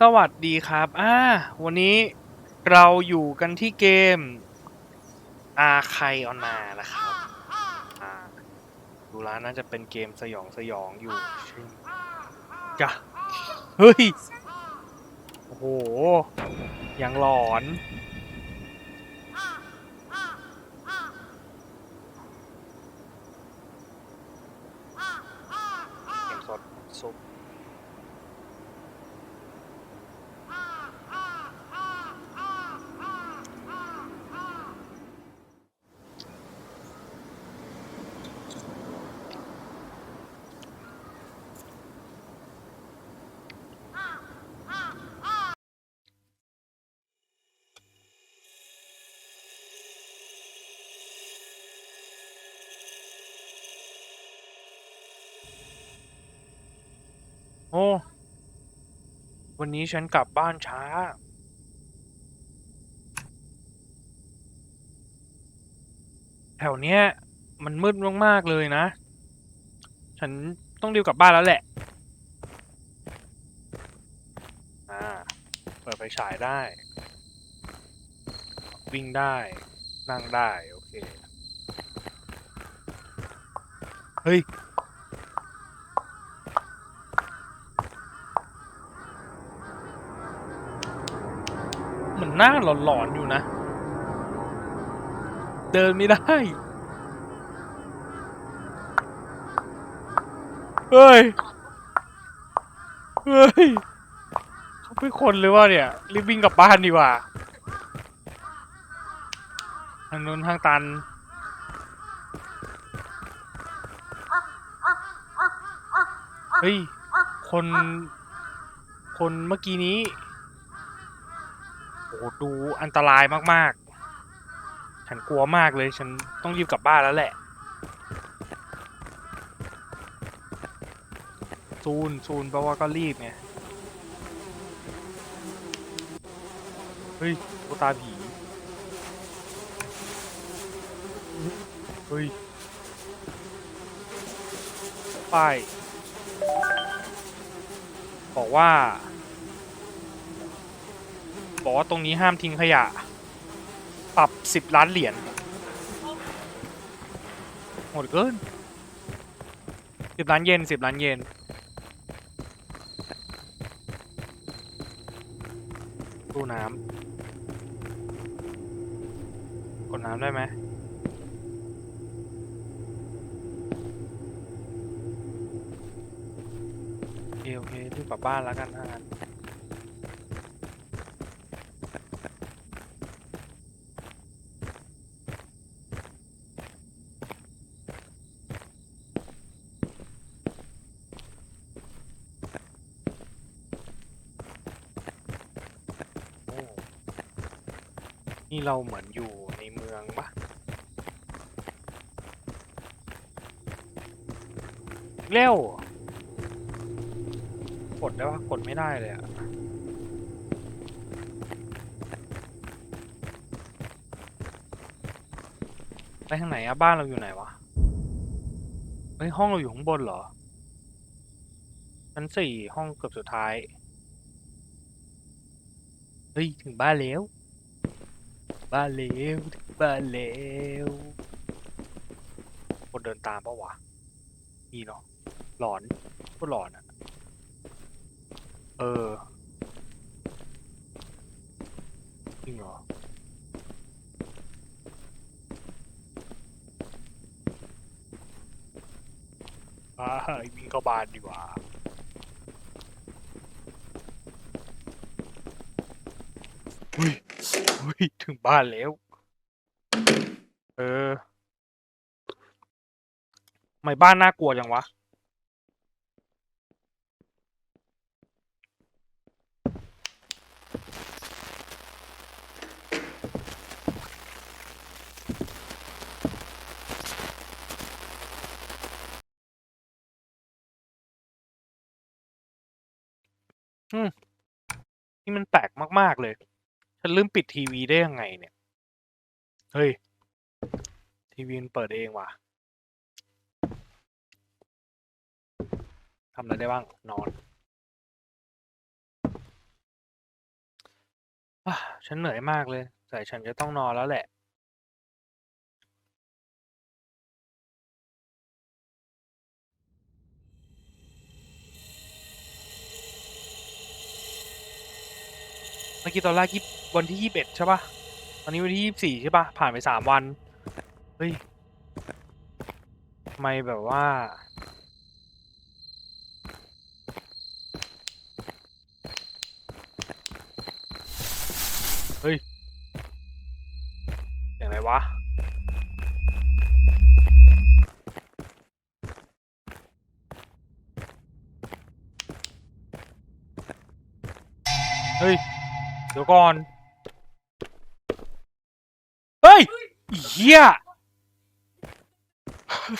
สวัสดีครับอ่าวันนี้เราอยู่กันที่เกมอาไคออนนานะครับอ่าดูแล้วน่าจะเป็นเกมสยองสยองอยู่ใช่จ้ะเฮ้ย โอ้โห ยังหลอน โอ้ วันนี้ฉันกลับบ้านช้า แถวเนี้ย มันมืดมากๆเลยนะ ฉันต้องรีบกลับบ้านแล้วแหละ อ่า เปิดไฟฉายได้ วิ่งได้ นั่งได้ โอเค เฮ้ย หน้าหลอนๆอยู่นะ เดินไม่ได้ เฮ้ย เฮ้ย เขาเป็นคนเลยว่าเนี่ย รีบวิ่งกลับบ้านดีกว่าทางนู้นทางตันเฮ้ย คน คนเมื่อกี้นี้ ดูอันตรายมากๆ ฉันกลัวมากเลย ฉันต้องรีบกลับบ้านแล้วแหละ ซูนซูนแปลว่าก็รีบไง เฮ้ยโอตาผี เฮ้ย ป้าย บอกว่า บอกว่าตรงนี้ห้ามทิ้งขยะ ปรับสิบล้านเหรียญหมดเกินสิบล้านเยนสิบล้านเยนตู้น้ำกดน้ำได้ไหมโอเคโอเครีบกลับบ้านแล้วกันถ้างั้น โอ้นี่ เราเหมือนอยู่ในเมืองปะเร็วกดได้ปะกดไม่ได้เลยอะไปทางไหนอะบ้านเราอยู่ไหนวะ เฮ้ย ห้องเราอยู่ข้างบนเหรอชั้นสี่ห้องเกือบสุดท้าย เฮ้ย ถึงบ้านแล้ว บ้านแล้วถึงบ้านแล้วคนเดินตามปะวะมีเนาะหลอนก็หลอนอะเออจริงเหรออ่าวิ่งเข้าบ้านดีกว่า อุ้ย อุ้ยถึงบ้านแล้ว เออไม่บ้านน่ากลัวจังวะ อืม นี่มันแปลกมาก ๆ เลย ฉันลืมปิดทีวีได้ยังไงเนี่ย เฮ้ย ทีวีมันเปิดเองว่ะทำอะไรได้บ้าง นอนอฉันเหนื่อยมากเลย แต่ฉันจะต้องนอนแล้วแหละ มื่อกี้ตอนแรกยี่วันที่ยี่สิบเอ็ดใช่ปะตอนนี้วันที่ยี่สิบสี่ใช่ปะผ่านไปสามวัน เฮ้ยทำไมแบบว่า เฮ้ยอย่างไรวะเฮ้ย เดี๋ยวก่อน เฮ้ยเหี้ย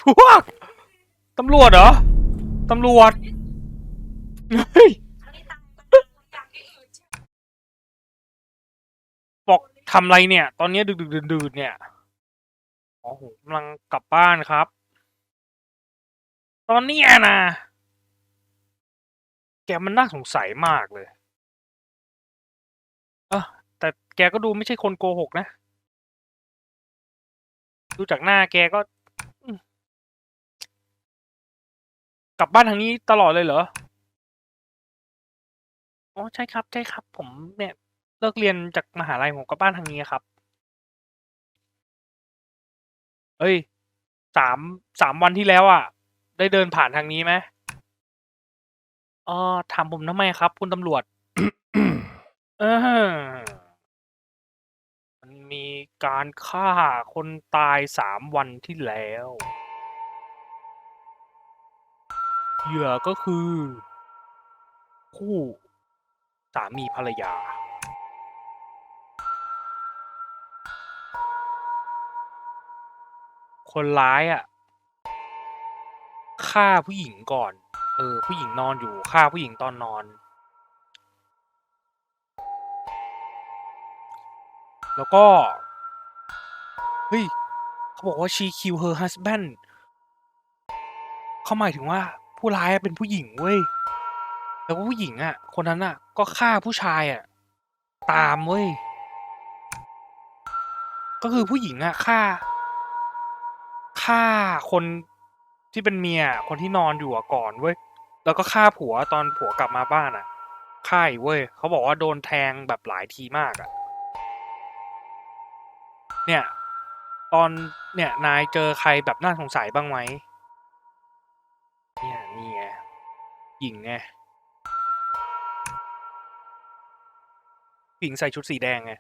พวกตำรวจเหรอ ตำรวจ เฮ้ย บอกทำไรเนี่ย ตอนนี้ดึกดึกดื่นเนี่ย อ๋อผมกำลังกลับบ้านครับ ตอนนี้นะ แกมันน่าสงสัยมากเลย แกก็ดูไม่ใช่คนโกหกนะ ดูจากหน้าแกก็ กลับบ้านทางนี้ตลอดเลยเหรอ อ๋อใช่ครับใช่ครับ ผมเนี่ย เลิกเรียนจากมหาลัยผมกลับบ้านทางนี้ครับ เอ้ยสามสามวันที่แล้วอะ ได้เดินผ่านทางนี้ไหมอ๋อถามผมทำไมครับ คุณตำรวจ เออ มีการฆ่าคนตายสามวันที่แล้วเหยื่อก็คือ คู่สามีภรรยา คนร้ายอะฆ่าผู้หญิงก่อน เออ ผู้หญิงนอนอยู่ฆ่าผู้หญิงตอนนอน แล้วก็ เฮ้ย เขาบอกว่า she kill her husband เขาหมายถึงว่าผู้ร้ายเป็นผู้หญิงเว้ย แล้วผู้หญิงอะ คนนั้นอะ ก็ฆ่าผู้ชายอะ ตามเว้ย ก็คือผู้หญิงอะฆ่าฆ่าคนที่เป็นเมียคนที่นอนอยู่ก่อนเว้ย แล้วก็ฆ่าผัวตอนผัวกลับมาบ้านอะฆ่าอีกเว้ย เขาบอกว่าโดนแทงแบบหลายทีมากอะ เนี่ย ตอนเนี่ยนายเจอใครแบบน่าสงสัยบ้างไหมเนี่ยนี่ไงหญิงไงหญิงใส่ชุดสีแดงไง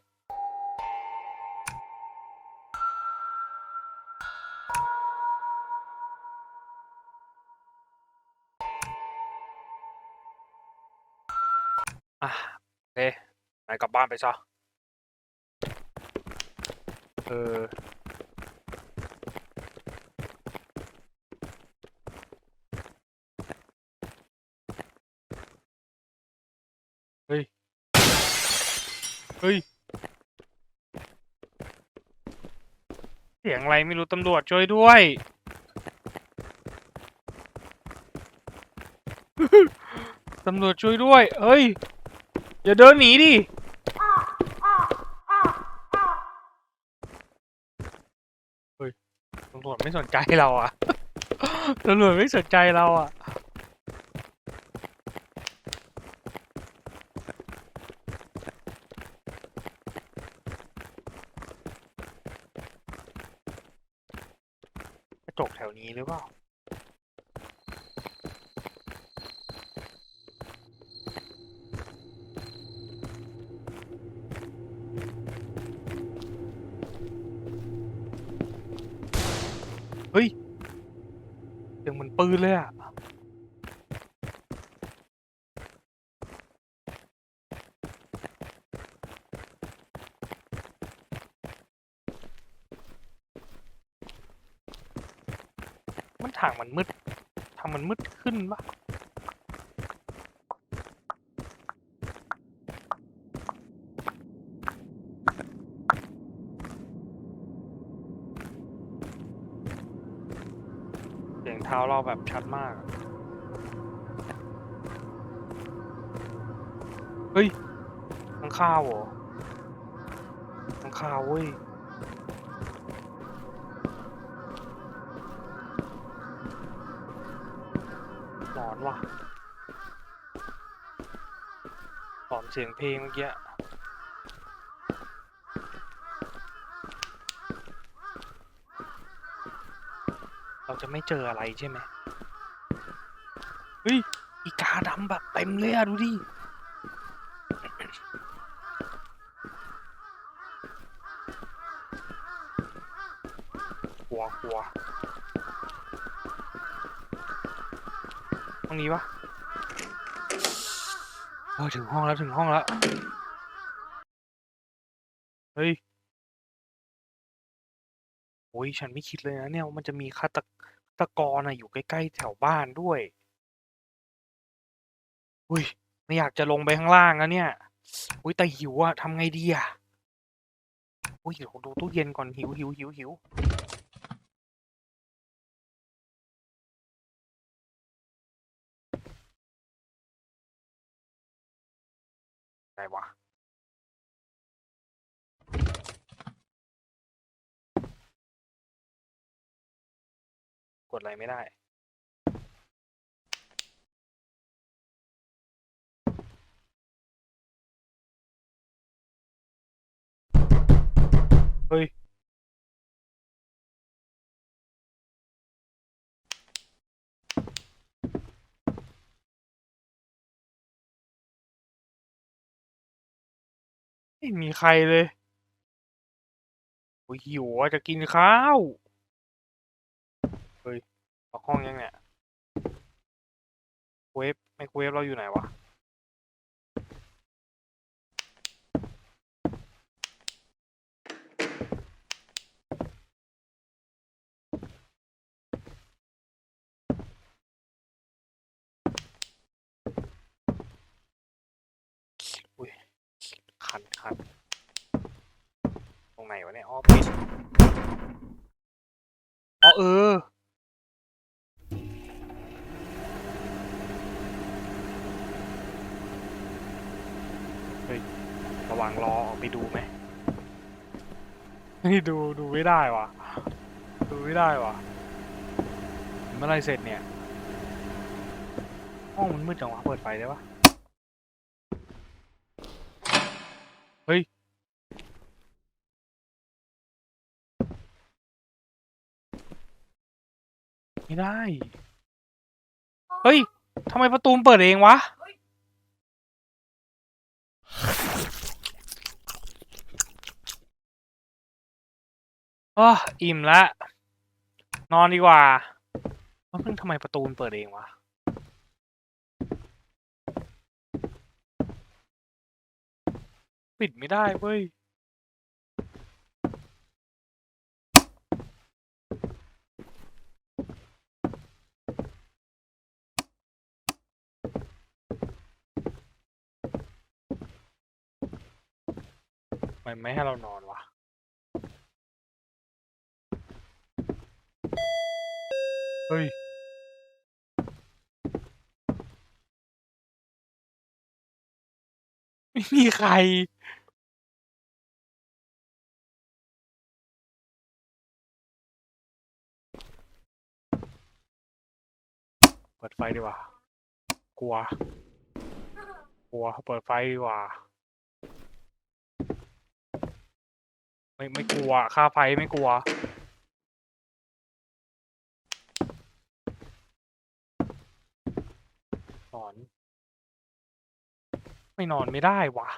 อะโอเคนายกลับบ้านไปซะ เออ เฮ้ย เฮ้ย เสียงอะไรไม่รู้ตำรวจช่วยด้วย ตำรวจช่วยด้วย เฮ้ย อย่าเดินหนีดิ เฮ้ย ตำรวจไม่ สนใจเราอะตำรวจไม่สนใจเราอะกระจกแถวนี้หรือเปล่า ปืนเลยอะ มันถางมันมืดทำมันมืดขึ้นปะ เราแบบชัดมาก เฮ้ยข้างข้าวเหรอข่าวเว้ยหลอนว่ะหลอนเสียงเพลงเมื่อกี้ เรา จะไม่เจออะไรใช่ไหมเฮ้ย อีกาดำแบบเต็มเลยอะดูดิกลัวกลัวห้องนี้ปะเออถึงห้องแล้วถึงห้องแล้ว เฮ้ยโอ้ยฉันไม่คิดเลยนะเนี่ยว่ามันจะมีฆาตกฆา ตะกอนอะอยู่ใกล้ ๆ แถวบ้านด้วย อุ้ย ไม่อยากจะลงไปข้างล่างแล้วเนี่ย อุ้ยแต่หิวอะทำไงดีอะอุ้ยเดี๋ยวดูตู้เย็นก่อนหิวหิวหิวหิว ดอะไรไม่ได้ เฮ้ย ไม่มีใครเลยโอ้ยหิวอะจะกินข้าว เฮ้ยล็อกห้องยังเนี่ยเวฟไมโครเวฟเราอยู่ไหนวะอุ้ยคันคันตรงไหนวะเนี่ย อ๋อปิดอ๋อเออ เฮ้ย ระวังรอออกไปดูไหมนี่ดูดูไม่ได้วะดูไม่ได้วะเมื่อไรเสร็จเนี่ยห้องมันมืดจังวะเปิดไฟได้ปะเฮ้ยไม่ได้ เฮ้ยทำไมประตูมันเปิดเองวะ อ้ออิ่มละ นอนดีกว่าเอ้าเพิ่งทำไมประตูมันเปิดเองวะปิดไม่ได้เว้ยทำไมไม่ให้เรานอนวะ เฮ้ย ไม่มีใคร เปิดไฟดีกว่า กลัว กลัว เปิดไฟดีกว่า ไม่ไม่กลัว ค่าไฟไม่กลัว นอน ไม่นอนไม่ได้วะ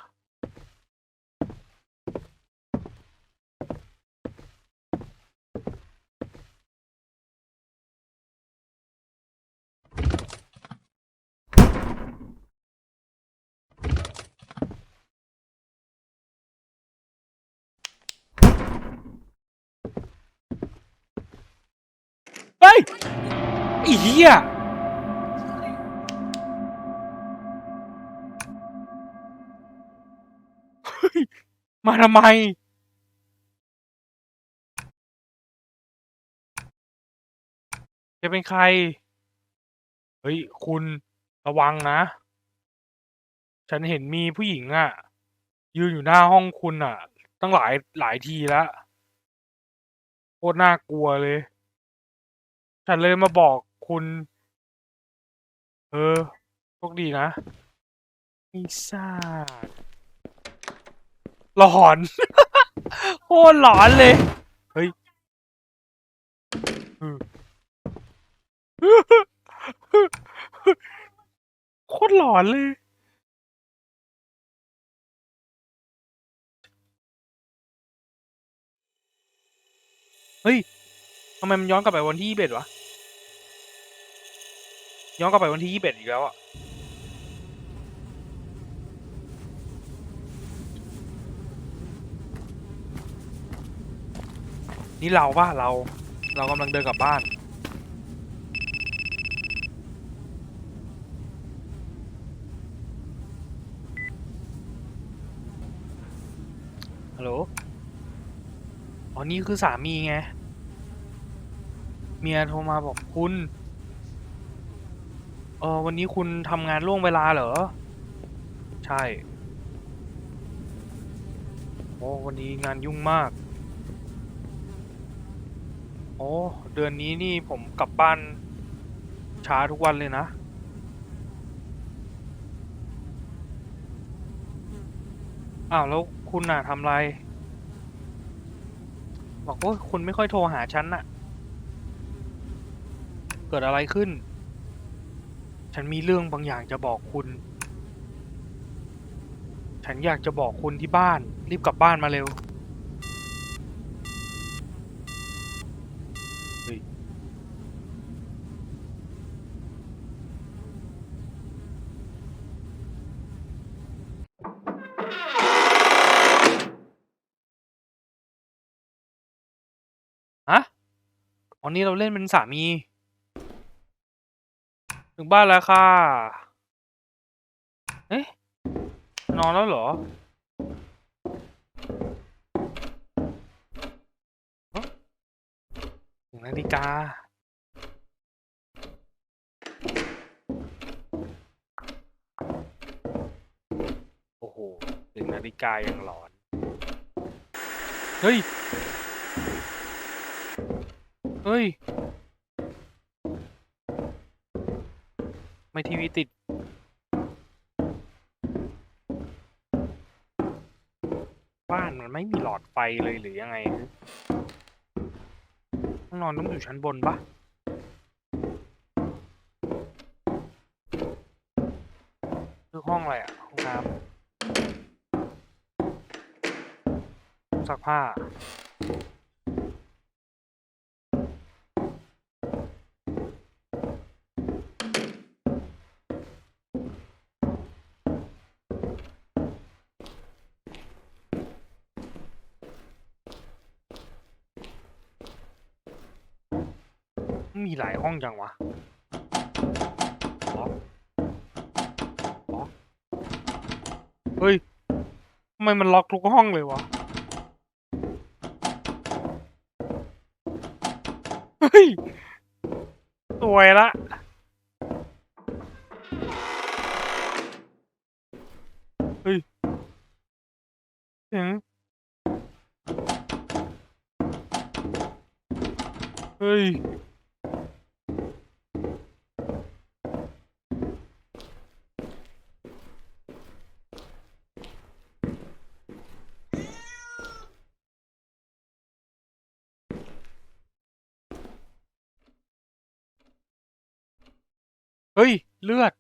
เฮ้ยไอ้เหี้ย มาทำไม จะเป็นใคร เฮ้ย คุณระวังนะ ฉันเห็นมีผู้หญิงอะ่ะ ยืนอยู่หน้าห้องคุณอะ่ะ ตั้งหลายหลายทีแล้วโคตรน่ากลัวเลย ฉันเลยมาบอกคุณ เออโชคดีนะปีศา หลอน โคตรหลอนเลย เฮ้ยอืมโคตรหลอนเลย เฮ้ยทำไมมันย้อนกลับไปวันที่ยี่สิบเอ็ดวะ ย้อนกลับไปวันที่ยี่สิบเอ็ดอีกแล้วอะ นี่เราป่ะเรา เรากำลังเดินกลับบ้าน ฮัลโหล อ๋อ นี่คือสามีไง เมียโทรมาบอกคุณ เออวันนี้คุณทำงานล่วงเวลาเหรอ ใช่ โอ้วันนี้งานยุ่งมาก โอ้ เดือนนี้นี่ผมกลับบ้านช้าทุกวันเลยนะ อ้าวแล้วคุณน่ะทำไร บอกว่าคุณไม่ค่อยโทรหาฉันน่ะ เกิดอะไรขึ้น ฉันมีเรื่องบางอย่างจะบอกคุณ ฉันอยากจะบอกคุณที่บ้าน รีบกลับบ้านมาเร็ว อ๋อนี่เราเล่นเป็นสามี ถึงบ้านแล้วค่ะ เอ๊ะ นอนแล้วเหรอถึงนาฬิกาโอ้โหถึงนาฬิกายังหลอน เฮ้ย เฮ้ย ไม่ทีวีติด บ้านมันไม่มีหลอดไฟเลยหรือยังไงห้องนอนต้องอยู่ชั้นบนปะคือห้องอะไรอะห้องน้ำซักผ้า มีหลายห้องจังวะอ๋ออ๋อเฮ้ยทำไมมันล็อกทุกห้องเลยวะ เฮ้ยสวยละเฮ้ยเสียงเฮ้ย เลือด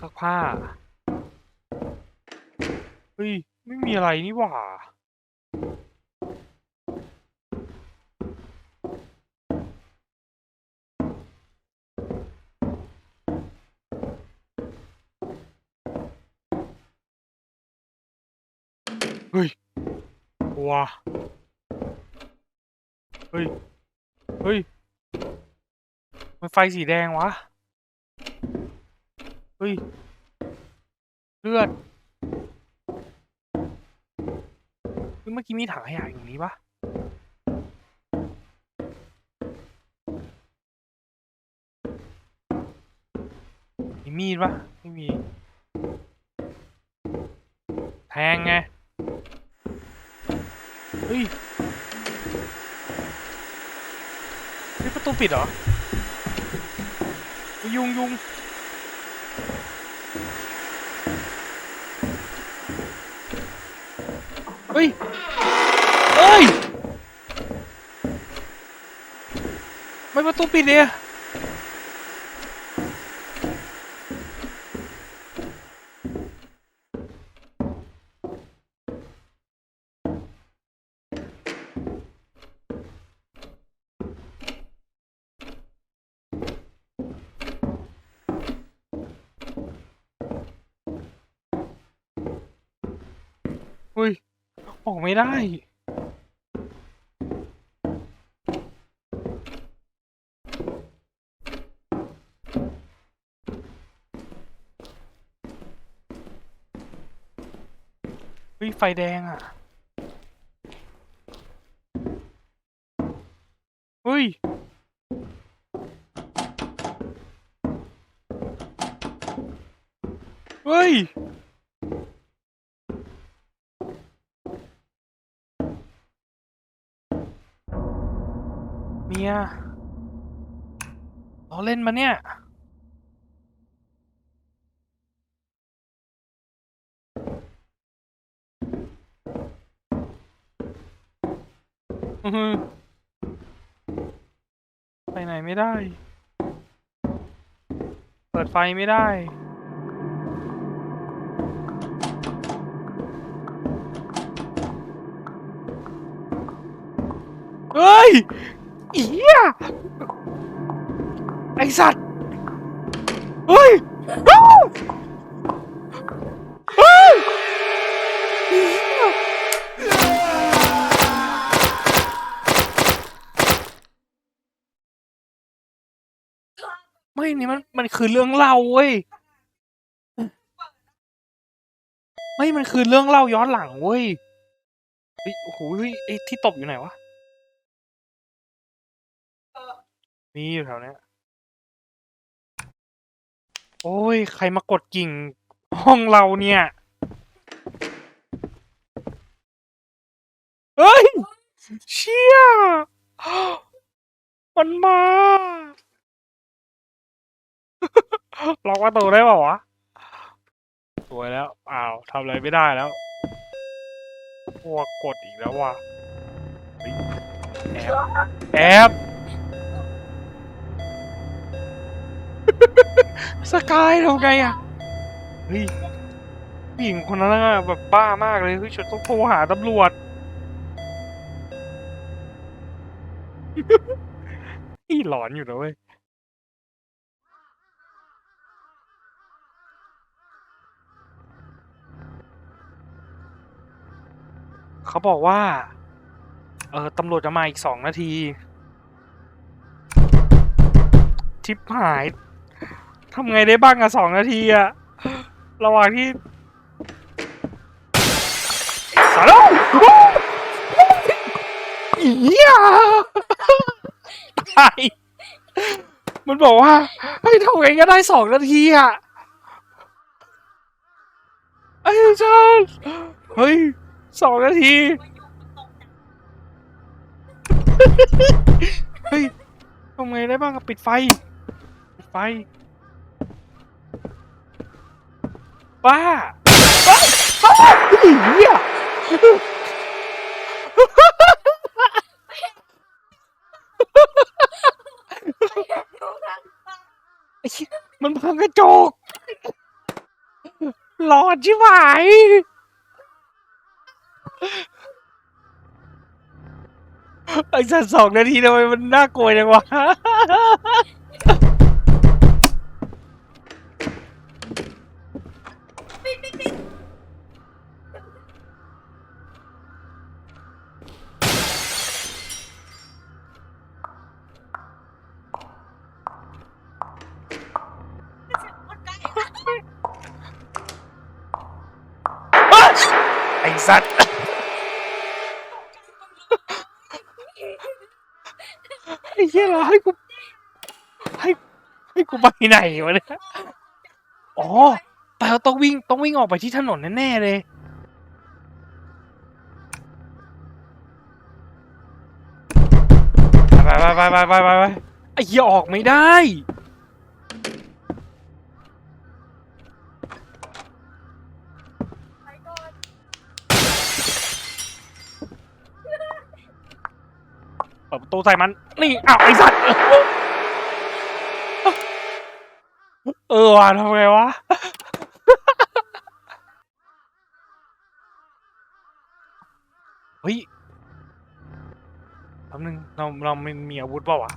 ซักผ้า เฮ้ย ไม่มีอะไรนี่หว่าเฮ้ยว้า เฮ้ย เฮ้ย มันไฟสีแดงวะ เฮ้ย เลือดเฮ้ยเมื่อกี้มีถังขยะอยู่นี้ปะมีมีมีดปะไม่มี แทงไง เฮ้ย นี่ประตูปิดเหรอ ยุงยุงเฮ้ยเฮ้ย ไม่ประตูปิดเนี่ย ออก ไม่ได้ เฮ้ย ไฟแดงอะ เฮ้ยเฮ้ย ยเราเล่นมาเนี่ย อือหือไปไหนไม่ได้ เปิดไฟไม่ได้ เฮ้ย อีเหี้ยไอสัตว์ เฮ้ยอ้าวเฮ้ยอีเหี้ยไม่นี่มันมันคือเรื่องเล่าเว้ย ไม่มันคือเรื่องเล่าย้อนหลังเว้ย เฮ้ยโอ้โหเฮ้ยไอ้ที่ตบอยู่ไหนวะ มีอยู่แถวเนี้ย โอ้ย ใครมากดกิ่งห้องเราเนี่ย เฮ้ย เชี่ย มันมาล็อกประตูได้เปล่าวะ สวยแล้ว อ้าวทำอะไรไม่ได้แล้วพวกกดอีกแล้วว่ะแอบแอบ สกายทำไงอะเฮ้ยผู้หญิงคนนั้นน่ะแบบบ้ามากเลยเฮ้ยฉันต้องโทรหาตำรวจอีหลอนอยู่นะเว้ยเขาบอกว่า เออตำรวจจะมาอีกสองนาทีชิปหาย ทำไงได้บ้างอะสองนาทีอะระหว่างที่สารอีเหี้ยตายมันบอกว่าให้ทำไงก็ได้สองนาทีอะไอ้เจ้าเฮ้ยสองนาทีเฮ้ยทำไงได้บ้างอะปิดไฟ ปิดไฟ บ้าบ้าบ้าเหี้ยไอ้เหี้ยมันพังกระจกหลอนชิบหายไอ้สัตว์สองนาทีทำไมมันน่ากลัวจังวะ ให้กูไปไหนวะเนี่ย อ๋อแต่เราต้องวิ่งต้องวิ่งออกไปที่ถนนแน่ๆเลย ไปไปไปไปไปไปไปไอ้เหี้ยออกไม่ได้เปิดประตูใส่มัน นี่ อ้าว ไอ้สัตว์ เออว่ะทำไงวะ เฮ้ยแป๊บนึงเราเราไม่มีอาวุธเปล่าวะ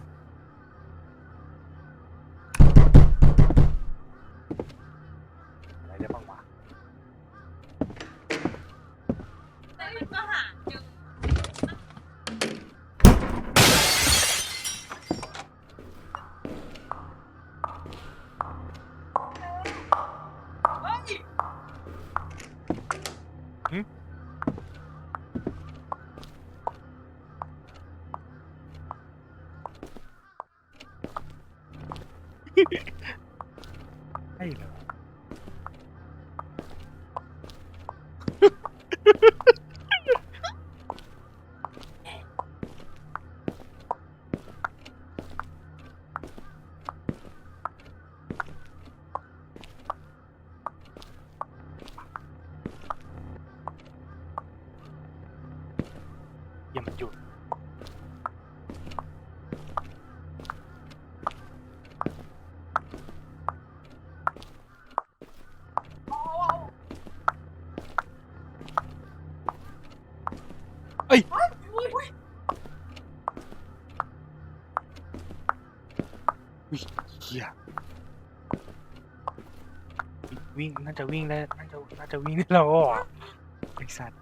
วิ่งน่าจะวิ่งได้น่าจะน่าจะวิ่งได้แล้วอะไอสัตว์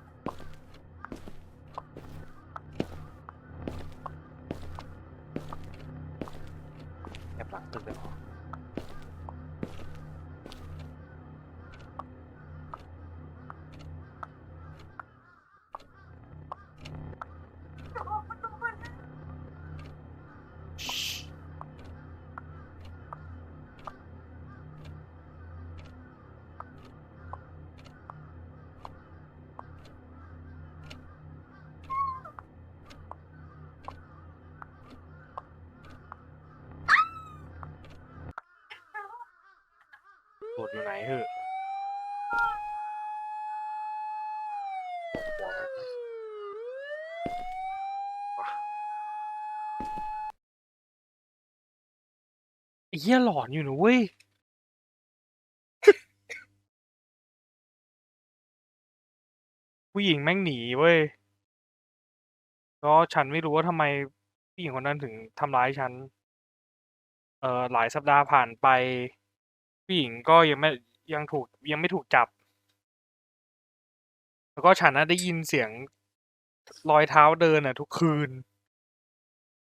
โดดอยู่ไหนเหอะหัวมันว่ะไอ้เหี้ยหลอนอยู่นะเว้ย ผู้หญิงแม่งหนีเว้ยแล้วฉันไม่รู้ว่าทำไมผู้หญิงคนนั้นถึงทำร้ายฉัน เอ่อหลายสัปดาห์ผ่านไป ผู้หญิงก็ยังไม่ยังถูกยังไม่ถูกจับ แล้วก็ฉันน่ะได้ยินเสียงรอยเท้าเดินอะ ทุกคืน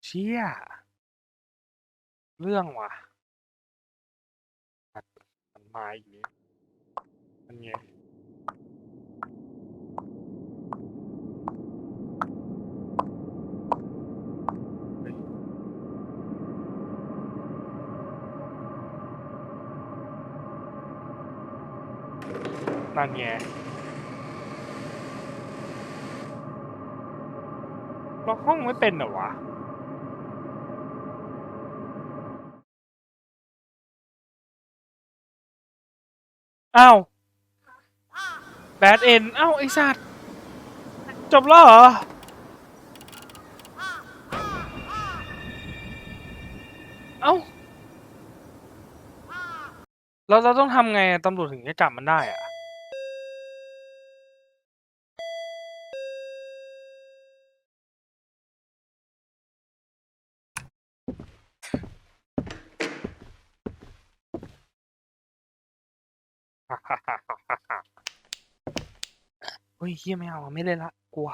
เชี่ย เรื่องว่ะมันมาอีกนี้มันไง นั่นไงล็อกห้องไม่เป็นเหรอวะอ้าวแบดเอ็นอ้าวไอสัตว์จบแล้วเหรอเอ้าแล้วเราต้องทำไงตำรวจถึงจะจับมันได้อะ เฮ้ยเฮียไม่เอาอะไม่เล่นละกลัว